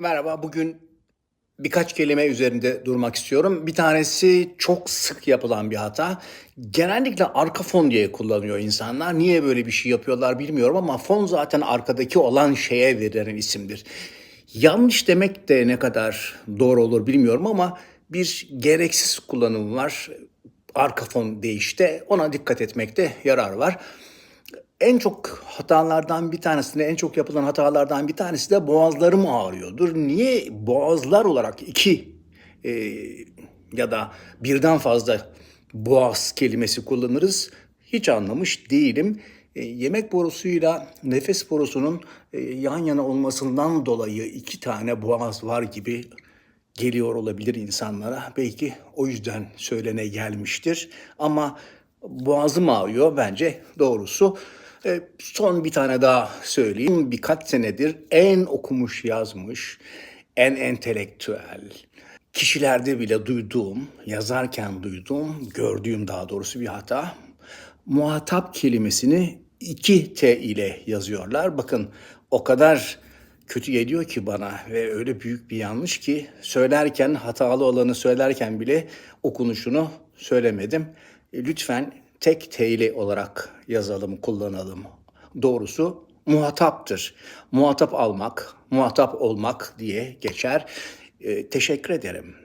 Merhaba, bugün birkaç kelime üzerinde durmak istiyorum. Bir tanesi çok sık yapılan bir hata. Genellikle arka fon diye kullanıyor insanlar. Niye böyle bir şey yapıyorlar bilmiyorum ama fon zaten arkadaki olan şeye verilen isimdir. Yanlış demek de ne kadar doğru olur bilmiyorum ama bir gereksiz kullanım var. Arka fon değişte ona dikkat etmekte yarar var. En çok hatalardan bir tanesi de en çok yapılan hatalardan bir tanesi de boğazlarım ağrıyordur. Niye boğazlar olarak iki e, ya da birden fazla boğaz kelimesi kullanırız? Hiç anlamış değilim. E, yemek borusuyla nefes borusunun e, yan yana olmasından dolayı iki tane boğaz var gibi geliyor olabilir insanlara. Belki o yüzden söylene gelmiştir. Ama boğazım ağrıyor bence doğrusu. E, son bir tane daha söyleyeyim. Birkaç senedir en okumuş yazmış, en entelektüel, kişilerde bile duyduğum, yazarken duyduğum, gördüğüm daha doğrusu bir hata. Muhatap kelimesini iki T ile yazıyorlar. Bakın o kadar kötü geliyor ki bana ve öyle büyük bir yanlış ki söylerken hatalı olanı söylerken bile okunuşunu söylemedim. E, Lütfen tek T'li olarak yazalım, kullanalım. Doğrusu muhataptır. Muhatap almak, muhatap olmak diye geçer. E, teşekkür ederim.